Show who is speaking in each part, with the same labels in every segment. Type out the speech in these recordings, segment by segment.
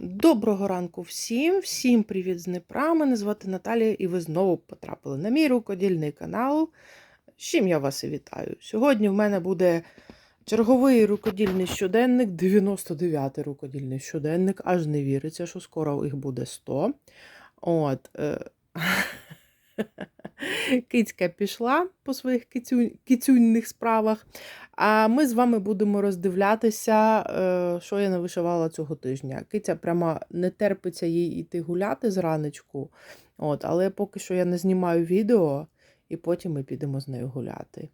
Speaker 1: Доброго ранку всім, всім привіт з Дніпра. Мене звати Наталія, і ви знову потрапили на мій рукодільний канал. З чим я вас і вітаю. Сьогодні в мене буде черговий рукодільний щоденник, 99-й рукодільний щоденник. Аж не віриться, що скоро їх буде 100. От. Кицька пішла по своїх кицю... справах. А ми з вами будемо роздивлятися, е, що я не вишивала цього тижня. Киця прямо не терпиться їй іти гуляти зранечку. От, але поки що я не знімаю відео, і потім ми підемо з нею гуляти.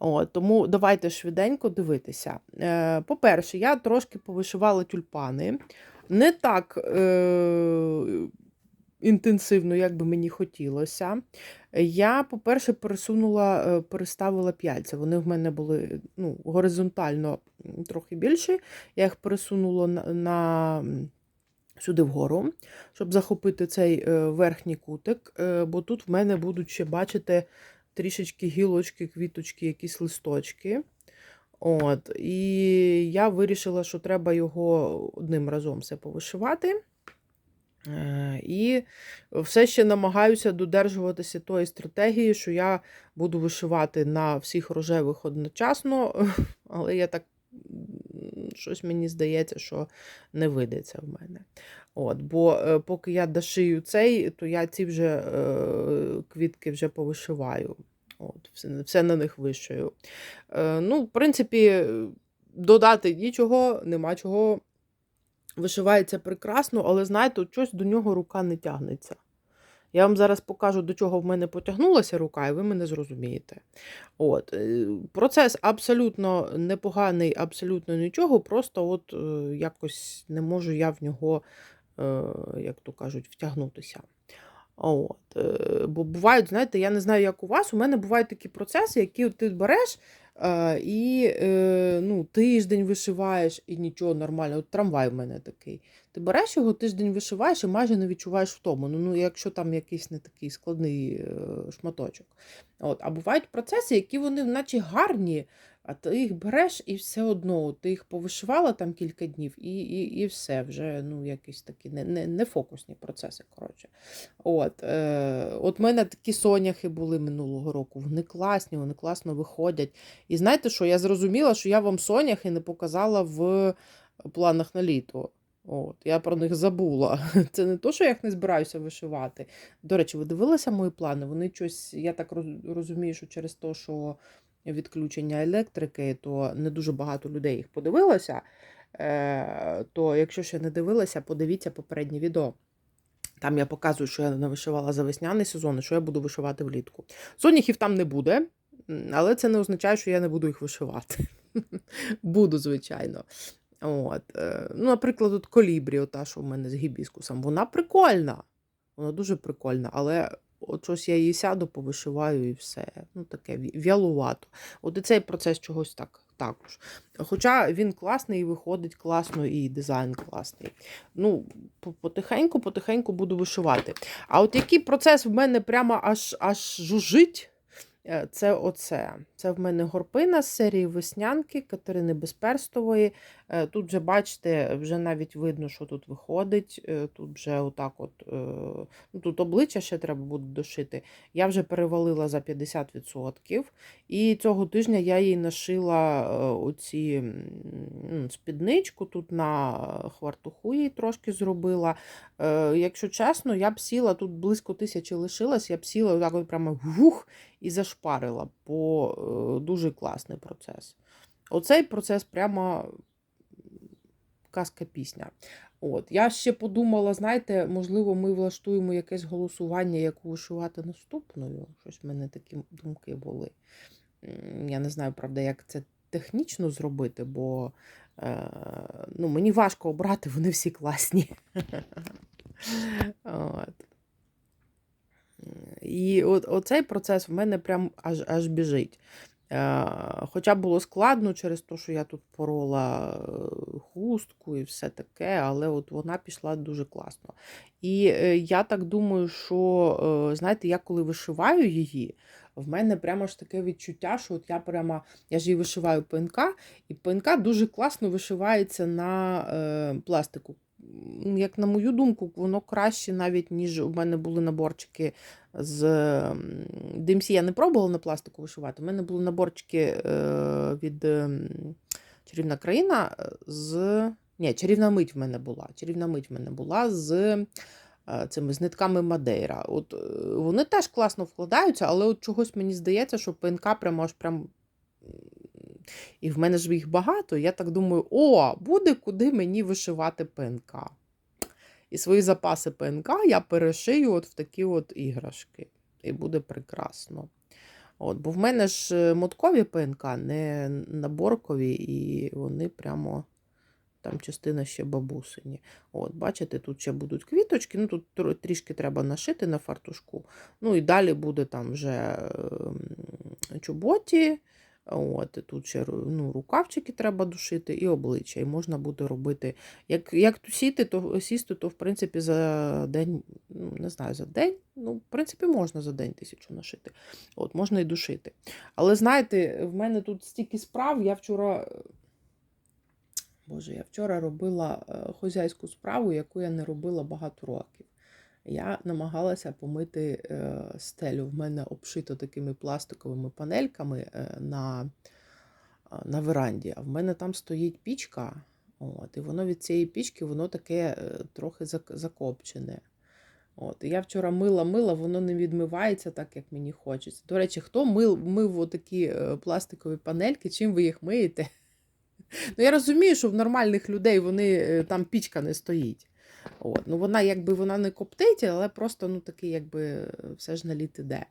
Speaker 1: От, тому давайте швиденько дивитися. Е, По-перше, я трошки повишивала тюльпани. Не так е, інтенсивно, як би мені хотілося. Я, по-перше, пересунула, е, переставила п'яльця. Вони в мене були ну, горизонтально трохи більші. Я їх пересунула на, на сюди вгору, щоб захопити цей е, верхній кутик, е, бо тут в мене будуть ще, бачите, трішечки гілочки, квіточки, якісь листочки. От, І я вирішила, що треба його одним разом все повишивати. Е, І все ще намагаюся додержуватися тої стратегії, що я буду вишивати на всіх рожевих одночасно, але я так щось мені здається, що не вийдеться в мене. От, бо е, поки я дошию цей, то я ці вже е, квітки вже повишиваю. От, все, на них вишию. Ну, в принципі, додати нічого, нема чого. Вишивається прекрасно, але знаєте, щось до нього рука не тягнеться. Я вам зараз покажу, до чого в мене потягнулася рука, і ви мене зрозумієте. От. е, Процес абсолютно непоганий, абсолютно нічого, просто от е, якось не можу я в нього, е, як то кажуть, втягнутися. От. Бо бувають, знаєте, я не знаю, як у вас, у мене бувають такі процеси, які ти береш і е, ну, тиждень вишиваєш, і нічого нормально. От трамвай в мене такий. Ти береш його, тиждень вишиваєш і майже не відчуваєш втому. Ну, ну якщо там якийсь не такий складний е, шматочок. От. А бувають процеси, які вони наче гарні, а ти їх береш і все одно. Ти їх повишивала там кілька днів, і і, і все, вже ну, якісь такі не, не, не фокусні процеси. коротше. От, е, от мене такі соняхи були минулого року. Вони класні, вони класно виходять. І знаєте що? Я зрозуміла, що я вам соняхи не показала в планах на літо. От, я про них забула. Це не то, що я їх не збираюся вишивати. До речі, ви дивилися мої плани? Вони щось, я так розумію, що через те, що відключення електрики, то не дуже багато людей їх подивилося. Е, то якщо ще не дивилися, подивіться попереднє відео. Там я показую, що я не вишивала за весняний сезон і що я буду вишивати влітку. Соняхів там не буде, але це не означає, що я не буду їх вишивати. Буду, звичайно. От. е, Ну, наприклад, от колібрі, ота, що в мене з гібіскусом, вона прикольна. Вона дуже прикольна, але от щось я її сяду, повишиваю і все. Ну, таке вялувато. От і цей процес чогось так також. Хоча він класний і виходить класно, і дизайн класний. Ну, потихеньку, потихеньку буду вишивати. А от який процес в мене прямо аж аж жужить, це оце. Це в мене горпина з серії веснянки Катерини Безперстової. Е, Тут вже, бачите, вже навіть видно, що тут виходить. Е, Тут вже отак от, е, ну, тут обличчя ще треба буде дошити. Я вже перевалила за 50%. І цього тижня я їй нашила е, оці м, спідничку, тут на хвартуху її трошки зробила. Е, Якщо чесно, я б сіла, тут близько тисячі лишилось, я б сіла отак от прямо вух і зашпарила, бо е, дуже класний процес. Оцей процес прямо казка пісня. От. Я ще подумала, знаєте, можливо, ми влаштуємо якесь голосування, яку вишивати наступною. Щось в мене такі думки були. Я не знаю, правда, як це технічно зробити, бо е, ну, мені важко обрати, вони всі класні. От. І оцей процес в мене прям аж, аж біжить. Е, Хоча було складно через те, що я тут порола е, хустку і все таке, але от вона пішла дуже класно. І е, я так думаю, що, знаєте, я коли вишиваю її, в мене прямо ж таке відчуття, що от я прямо, я ж її вишиваю ПНК, і ПНК дуже класно вишивається на пластику. Як на мою думку, воно краще навіть, ніж у мене були наборчики з DMC. Я не пробувала на пластику вишивати. У мене були наборчики е, від Чарівна країна е, з. Ні, чарівна мить в мене була. Чарівна мить в мене була з е, цими з нитками Мадейра. От вони теж класно вкладаються, але от чогось мені здається, що ПНК прямо аж прям. І в мене ж їх багато. Я так думаю, о, буде куди мені вишивати ПНК. І свої запаси ПНК я перешию от в такі от іграшки. І буде прекрасно. От, бо в мене ж е, моткові ПНК, не наборкові, і вони прямо там частина ще бабусині. От, бачите, тут ще будуть квіточки, ну тут трішки треба нашити на фартушку. Ну і далі буде там вже ем, чоботі. От, тут ще ну, рукавчики треба душити і обличчя. І можна буде робити. Як, як тусіти, то сісти, то в принципі за день, ну не знаю, за день. Ну, в принципі, можна за день тисячу нашити. От, можна і душити. Але знаєте, в мене тут стільки справ. Я вчора. Боже, я вчора робила е, хозяйську справу, яку я не робила багато років. Я намагалася помити е, стелю. В мене обшито такими пластиковими панельками е, на, на веранді. А в мене там стоїть пічка. От, і воно від цієї пічки воно таке е, трохи зак- закопчене. От, і я вчора мила мила, воно не відмивається так, як мені хочеться. До речі, хто мив, мив отакі пластикові панельки, чим ви їх миєте? Ну, я розумію, що в нормальних людей вони там пічка не стоїть. От. Ну, вона якби вона не коптить, але просто ну, такий, якби е, все ж наліт іде.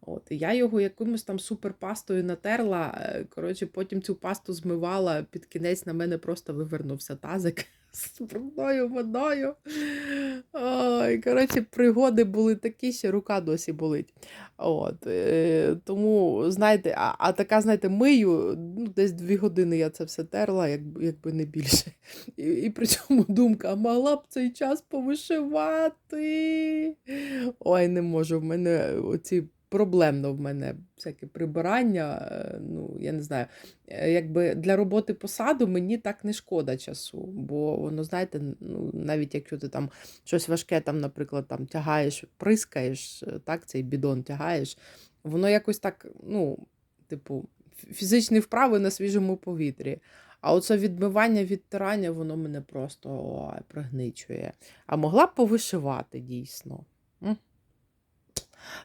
Speaker 1: От. Я його якимось там суперпастою натерла. е, Коротше, потім цю пасту змивала, під кінець на мене просто вивернувся тазик з брудною водою. Ой, коротше, пригоди були такі, що рука досі болить. От, е, тому, знаєте, а, а така, знаєте, мию, ну, десь дві години я це все терла, як, якби не більше. І, і при цьому думка, а могла б цей час повишивати. Ой, не можу. В мене оці проблемно в мене всяке прибирання. е, Ну, я не знаю. Е, Якби для роботи по саду мені так не шкода часу, бо воно, знаєте, ну, навіть якщо ти там щось важке, там, наприклад, там тягаєш, прискаєш, е, так, цей бідон тягаєш, воно якось так, ну, типу, фізичні вправи на свіжому повітрі. А оце відмивання, відтирання, воно мене просто ой, пригничує. А могла б повишивати дійсно.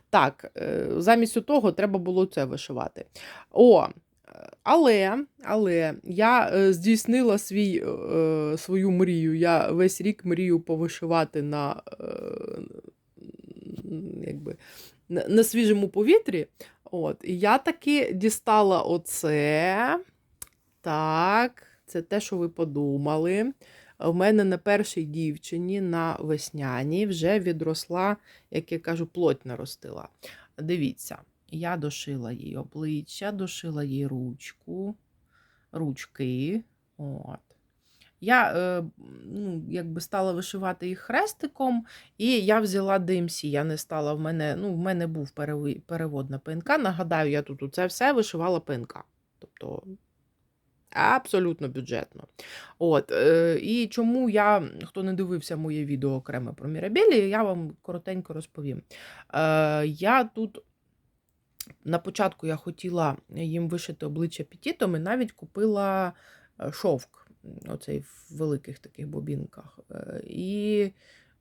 Speaker 1: Так, е, замість того треба було це вишивати. О, е, але, але я е, здійснила свій, свою мрію. Я весь рік мрію повишивати на, якби, на свіжому повітрі. От, і я таки дістала оце. Так, це те, що ви подумали. В мене на першій дівчині на весняній вже відросла, як я кажу, плоть наростила. Дивіться, я дошила їй обличчя, дошила їй ручку, ручки. От. Я е, ну, якби стала вишивати їх хрестиком, і я взяла DMC. Я не стала, в мене, ну, в мене був перевод на ПНК. Нагадаю, я тут це все вишивала ПНК. Тобто абсолютно бюджетно. От, е, і чому я, хто не дивився моє відео окреме про Мірабелі, я вам коротенько розповім. Е, я тут на початку я хотіла їм вишити обличчя петітом і навіть купила е, шовк, оцей в великих таких бобінках. Е, І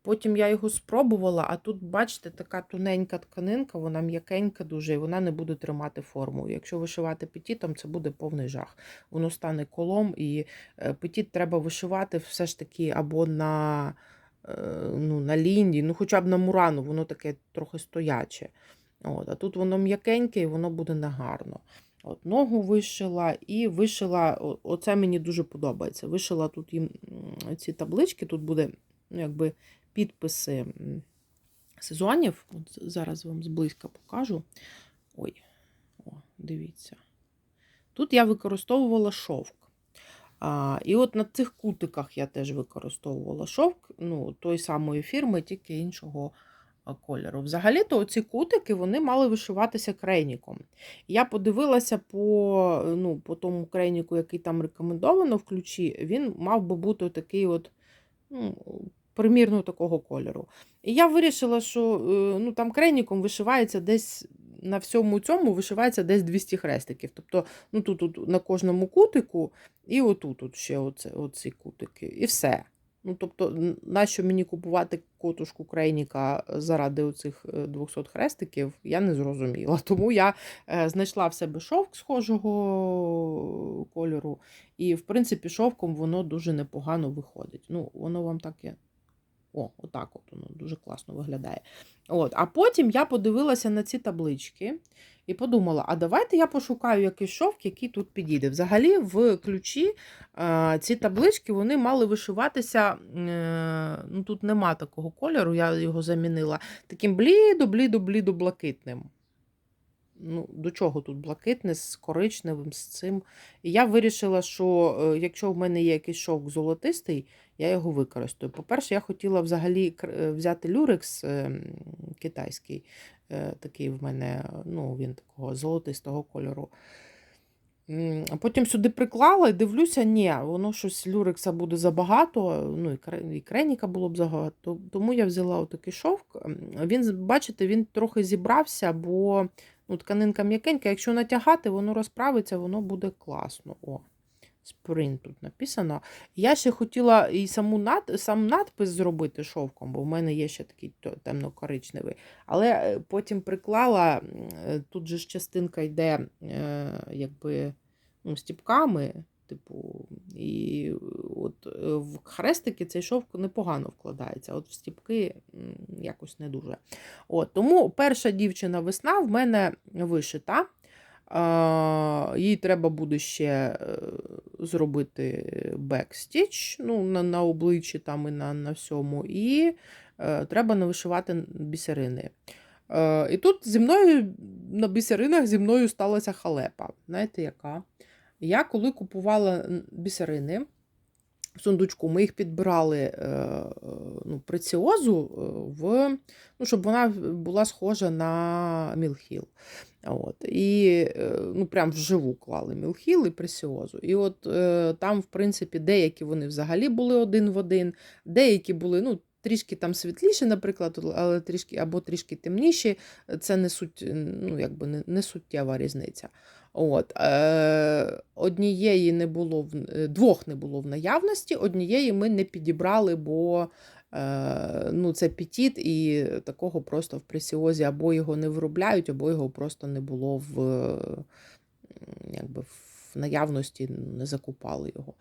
Speaker 1: потім я його спробувала, а тут, бачите, така тоненька тканинка, вона м'якенька дуже, і вона не буде тримати форму. Якщо вишивати петітом, це буде повний жах. Воно стане колом, і е, петіт треба вишивати все ж таки або на, е, ну, на лінії, ну хоча б на мурану, воно таке трохи стояче. От, а тут воно м'якеньке і воно буде негарно. От, Ногу вишила і вишила, оце мені дуже подобається. Вишила тут їм ці таблички, тут буде ну, якби підписи сезонів. От зараз вам зблизька покажу. Ой, о, дивіться. Тут я використовувала шовк. А, і от на цих кутиках я теж використовувала шовк, ну, той самої фірми, тільки іншого кольору. Взагалі-то ці кутики вони мали вишиватися крейніком. Я подивилася по, ну, по тому крейніку, який там рекомендовано в ключі, він мав би бути такий от ну, примірно такого кольору. І я вирішила, що е, ну, там крейніком вишивається десь на всьому цьому вишивається десь 200 хрестиків. Тобто ну, тут, тут на кожному кутику і отут тут ще оце, оці кутики. І все. Ну, тобто, нащо мені купувати котушку крейніка заради оцих е, 200 хрестиків, я не зрозуміла. Тому я е, знайшла в себе шовк схожого кольору, і, в принципі, шовком воно дуже непогано виходить. Ну, воно вам таке. О, отак от воно дуже класно виглядає. От, а потім я подивилася на ці таблички і подумала: а давайте я пошукаю якийсь шовк, який тут підійде. Взагалі, в ключі е, ці таблички вони мали вишиватися. Е, ну Тут нема такого кольору, я його замінила таким блідо-блідо-блідо блакитним. Ну, До чого тут блакитне з коричневим, з цим. І я вирішила, що е, якщо в мене є якийсь шовк золотистий, я його використаю. По-перше, я хотіла взагалі е, взяти люрекс е, китайський, е, такий в мене, ну, він такого золотистого кольору. А потім сюди приклала і дивлюся, ні, воно щось люрекса буде забагато, ну і креніка було б забагато. Тому я взяла отакий шовк. Він, бачите, він трохи зібрався, бо ну, тканинка м'якенька. Якщо натягати, воно розправиться, воно буде класно. О, спринт тут написано. Я ще хотіла і саму над, сам надпис зробити шовком, бо в мене є ще такий темно-коричневий. Але е, потім приклала, е, тут же ж частинка йде е, якби ну, стіпками, типу, і от е, в хрестики цей шовк непогано вкладається, от в стіпки якось не дуже. От, тому перша дівчина весна в мене вишита. Їй треба буде ще е, зробити бекстіч ну, на, на обличчі там і на, на всьому, і е, треба навишивати бісерини. Е, і тут зі мною на бісеринах зі мною сталася халепа. Знаєте, яка? Я коли купувала бісерини в сундучку, ми їх підбирали е, ну, преціозу е, в, ну, щоб вона була схожа на мілхіл. От, і е, ну, прям вживу клали мілхіл і пресіозу. І от там, в принципі, деякі вони взагалі були один в один, деякі були ну, трішки там світліші, наприклад, але трішки, або трішки темніші. Це не, суть, ну, якби не, не суттєва різниця. От, е, однієї не було в е, двох не було в наявності, однієї ми не підібрали, бо е, ну, це пітіт, і такого просто в пресіозі або його не виробляють, або його просто не було в, якби, в наявності, не закупали його.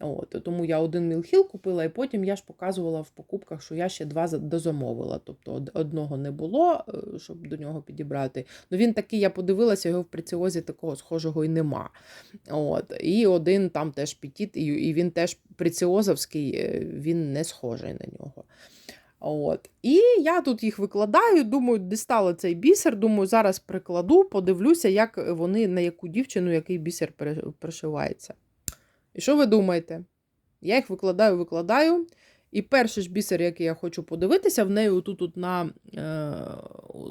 Speaker 1: От, тому я один мілхіл купила, і потім я ж показувала в покупках, що я ще два дозамовила. Тобто одного не було, е, щоб до нього підібрати. Ну він такий, я подивилася, його в преціозі такого схожого і нема. От, і один там теж петіт, і, він теж преціозовський, е, він не схожий на нього. От. І я тут їх викладаю, думаю, дістала цей бісер, думаю, зараз прикладу, подивлюся, як вони на яку дівчину який бісер пришивається. І що ви думаєте? Я їх викладаю, викладаю. І перший ж бісер, який я хочу подивитися, в неї отут от на е,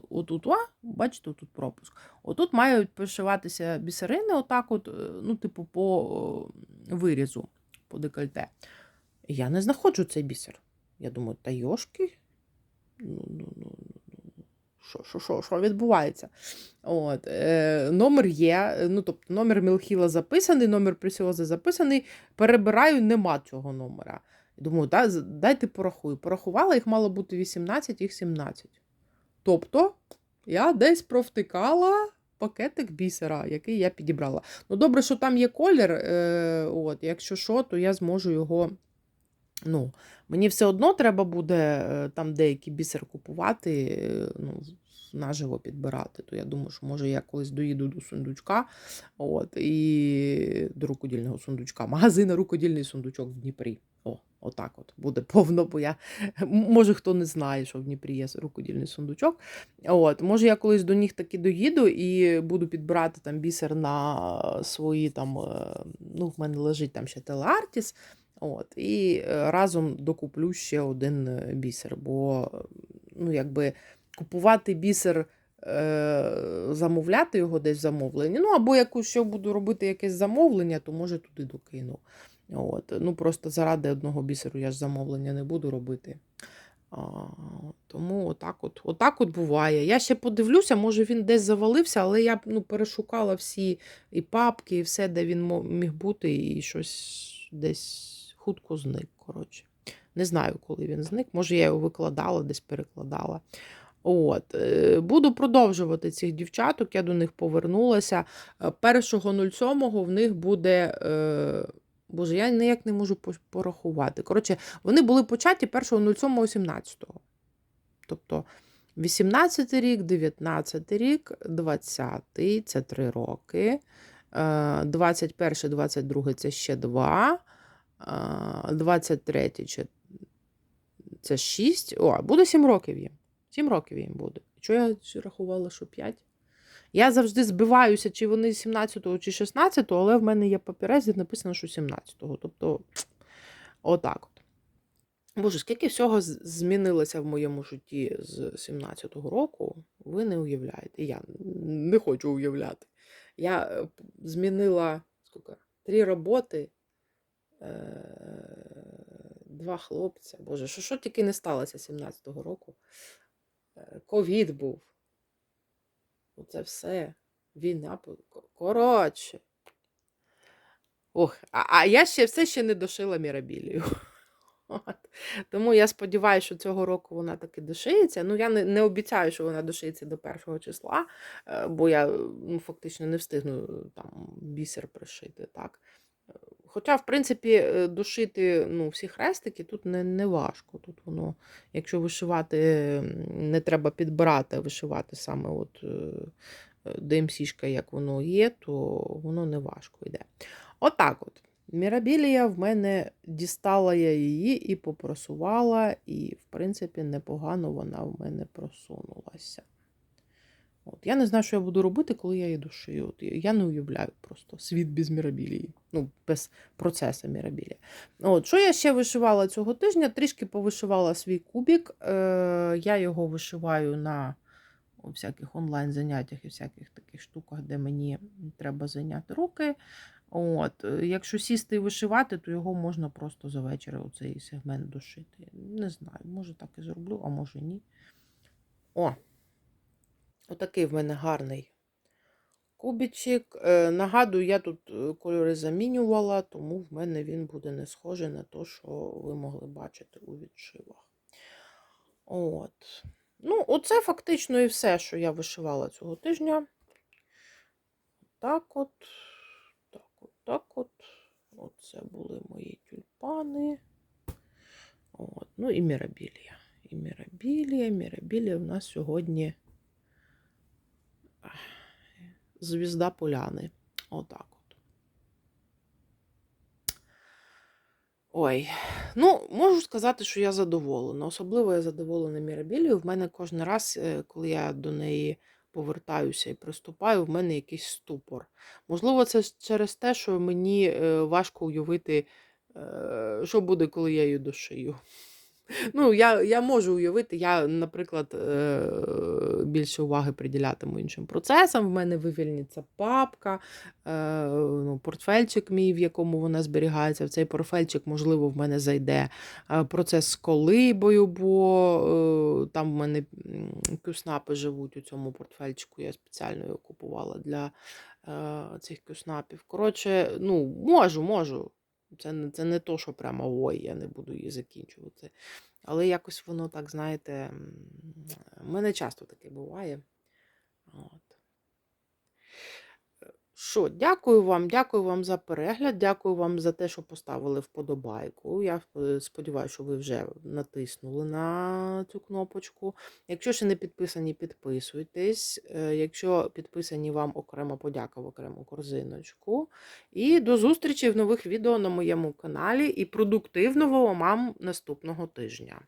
Speaker 1: отут, а, бачите, тут пропуск. Отут мають пришиватися бісерини, отак, от, е, ну, типу, по вирізу, по декольте. Я не знаходжу цей бісер. Я думаю, та йошки. Ну, ну, ну, що, що, що, що відбувається? От, е, номер є, ну, тобто номер Мілхіла записаний, номер Пресіози записаний. Перебираю, нема цього номера. Думаю, да, дайте порахую. Порахувала, їх мало бути 18, їх 17. Тобто, я десь провтикала пакетик бісера, який я підібрала. Ну, добре, що там є колір. Е, от, якщо що, то я зможу його. Ну, мені все одно треба буде е, там деякий бісер купувати, е, ну, наживо підбирати. То я думаю, що може я колись доїду до сундучка, от, і до рукодільного сундучка. Магазин рукодільний сундучок в Дніпрі. О, отак от буде повно, бо я може хто не знає, що в Дніпрі є рукодільний сундучок. От, може, я колись до них таки доїду і буду підбирати там бісер на свої там. е, Ну, в мене лежить там ще телеартіс. От, і е, разом докуплю ще один е, бісер, бо ну, якби купувати бісер, е, замовляти його десь в замовленні. Ну, або якщо буду робити якесь замовлення, то може туди докину. От. Ну, просто заради одного бісеру я ж замовлення не буду робити. А, тому отак от, отак от буває. Я ще подивлюся, може він десь завалився, але я ну, перешукала всі і папки, і все, де він міг бути, і щось десь хутко зник. Коротше. Не знаю, коли він зник. Може, я його викладала, десь перекладала. От. е, Буду продовжувати цих дівчаток, я до них повернулася. Е, 1.07 в них буде. е, Боже, я ніяк не можу порахувати. Коротше, вони були початі 1.07.17. Тобто 18 рік, 19 рік, 20 це 3 роки. е, 21, 22 це ще 2. 23 чи- це 6. О, буде 7 років їм. 7 років їм буде. Чого я рахувала, що 5? Я завжди збиваюся, чи вони 17-го, чи 16-го, але в мене є папірець, де написано, що 17-го. Тобто, отак от. Боже, скільки всього змінилося в моєму житті з 17-го року, ви не уявляєте. Я не хочу уявляти. Я е, змінила скільки? три роботи, два хлопця. Боже, що, що тільки не сталося 17-го року? Е, Ковід був. Оце все. Війна. Коротше. Ох, а, а я ще все ще не дошила мірабілію. От. Тому я сподіваюся, що цього року вона таки дошиється. Ну, я не, не обіцяю, що вона дошиється до першого числа, е, бо я ну, фактично не встигну е, там бісер пришити. Так? Е, Хоча, в принципі, е, дошити ну, всі хрестики тут не, не важко. Тут воно, якщо вишивати, не треба підбирати, а вишивати саме от ДМС-шка, як воно є, то воно не важко йде. Отак от. Мірабілія в мене дістала я її і попросувала, і, в принципі, непогано вона в мене просунулася. От. Я не знаю, що я буду робити, коли я її душию. От, я не уявляю просто світ без мірабілії, ну, без процесу мірабілії. От, що я ще вишивала цього тижня? Трішки повишивала свій кубік. Е, я його вишиваю на у всяких онлайн-заняттях і всяких таких штуках, де мені треба зайняти руки. От, е, якщо сісти і вишивати, то його можна просто за вечір у цей сегмент дошити. Не знаю, може так і зроблю, а може ні. О, отакий в мене гарний кубічик. Е, нагадую, я тут е, кольори замінювала, тому в мене він буде не схожий на те, що ви могли бачити у відшивах. От. Ну, оце фактично і все, що я вишивала цього тижня. Так от, так от, так от. Оце були мої тюльпани. От. Ну і мірабілія. І мірабілія, мірабілія в нас сьогодні звізда поляни. Отак от. Ой, ну, можу сказати, що я задоволена. Особливо я задоволена мірабілією. В мене кожен раз, е, коли я до неї повертаюся і приступаю, в мене якийсь ступор. Можливо, це через те, що мені е, важко уявити, е, що буде, коли я її дошию. Ну, я, я можу уявити, я, наприклад, е, більше уваги приділятиму іншим процесам. В мене вивільниться папка, е, ну, портфельчик мій, в якому вона зберігається. В цей портфельчик, можливо, в мене зайде е, процес з колибою, бо там в мене кюснапи живуть у цьому портфельчику. Я спеціально його купувала для цих кюснапів. Коротше, ну, можу, можу. Це це не то, що прямо ой, я не буду її закінчувати. Але якось воно так, знаєте, в мене часто таке буває. От. Що, дякую вам, дякую вам за перегляд, дякую вам за те, що поставили вподобайку. Я е, сподіваюся, що ви вже натиснули на цю кнопочку. Якщо ще не підписані, підписуйтесь. Е, Якщо підписані, вам окрема подяка в окрему корзиночку. І до зустрічі в нових відео на моєму каналі і продуктивного вам наступного тижня.